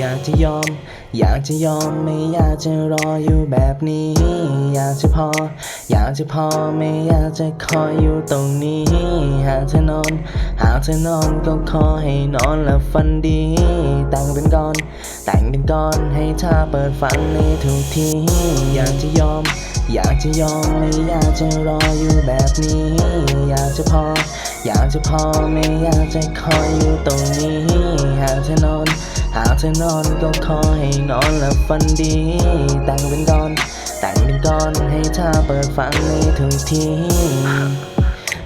อยากจะยอม อยากจะยอมไม่อยากจะรออยู่แบบนี้ อยากจะพอ อยากจะพอไม่อยากจะคอยอยู่ตรงนี้ หากเธอนอน หากเธอนอนก็ขอให้นอนหลับฝันดี แต่งเป็นก่อน แต่งเป็นก่อนให้เธอเปิดฟังในทุกที อยากจะยอมอยากจะยอมไม่อยากจะรออยู่แบบนี้ อยากจะพอ อยากจะพอไม่อยากจะคอยอยู่ตรงนี้ หากเธอนอน จะนอนก็ขอให้นอนหลับฝันดี แต่งเป็นก้อน แต่งเป็นก้อนให้เธอเปิดฟังในทุกที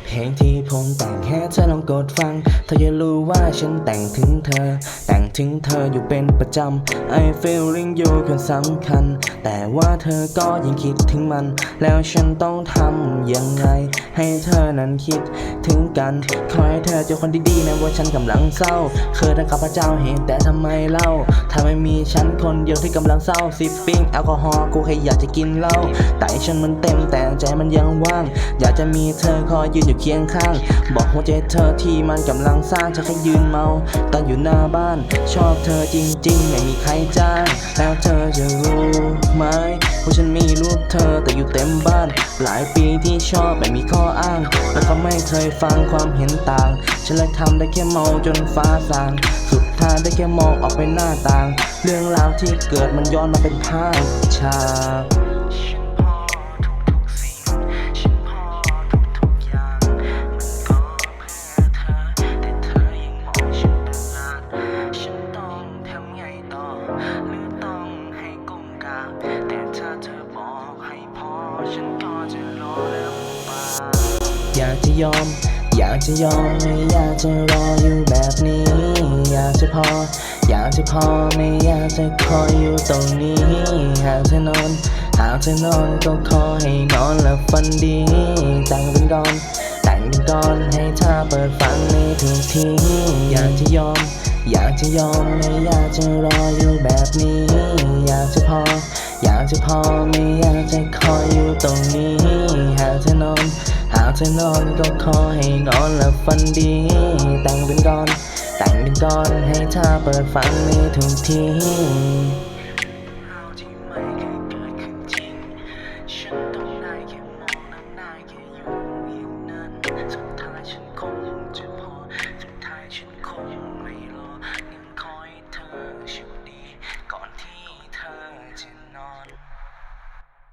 เพลงที่ผมแต่งแค่เธอ กดฟัง เธอจะรู้ว่าฉันแต่งถึงเธอ แต่งถึงเธออยู่เป็นประจำ I feeling you คนสำคัญ แต่ว่าเธอก็ยังคิดถึงมัน แล้วฉันต้องทำยังไง ให้เธอนั้นคิดถึงกัน ขอให้เธอเจอคนดีๆนะว่าฉันกำลังเศร้า เคยทั้งข้าพเจ้าเห็นแต่ทำไมเล่าถ้าไม่มีฉันคนเดียวที่กำลังเศร้าสิปิ้งแอลกอฮอล์กูแค่อยากจะกินเหล้าแต่ฉันมันเต็มแต่ใจมันยังว่าง อยากจะมีเธอคอยยืนอยู่เคียงข้าง บอกหัวใจเธอที่มันกำลังสร้างจะแค่ยืนเมา ตอนอยู่หน้าบ้าน ชอบเธอจริงๆ ไม่มีใครจ้าง แล้วเธอจะรู้ไหมว่าฉันมีรูปเธอแต่อยู่เต็มบ้าน หลายปีที่ชอบไม่มีข้ออ้าง แล้วก็ไม่เคยฟังความเห็นต่าง ฉันเลยทำได้แค่เมาจนฟ้าสาง สุดท้ายได้แค่มองออกไปหน้าต่าง เรื่องราวที่เกิดมันย้อนมาเป็นภาพฉาก หรือต้องให้ก้มกราบแต่ถ้าเธอบอกให้พอฉันก็จะรอแล้วมาอยากจะยอม อยากจะยอมไม่อยากจะรออยู่แบบนี้ อยากจะพอ อยากจะพอไม่อยากจะคอยอยู่ตรงนี้หากเธอนอนหากเธอนอนก็ขอให้นอนหลับฝันดีแต่งเป็นกอนแต่งเป็นกอนให้เธอเปิดฟังในทุกทีอยากจะยอม อยากจะยอมไม่อยากจะรอ พอไม่อยากจะคอยอยู่ตรงนี้ หากเธอนอน หากเธอนอนก็ขอให้นอนหลับฝันดี แต่งเป็นกอน แต่งเป็นกอนให้เธอเปิดฝันในทุกที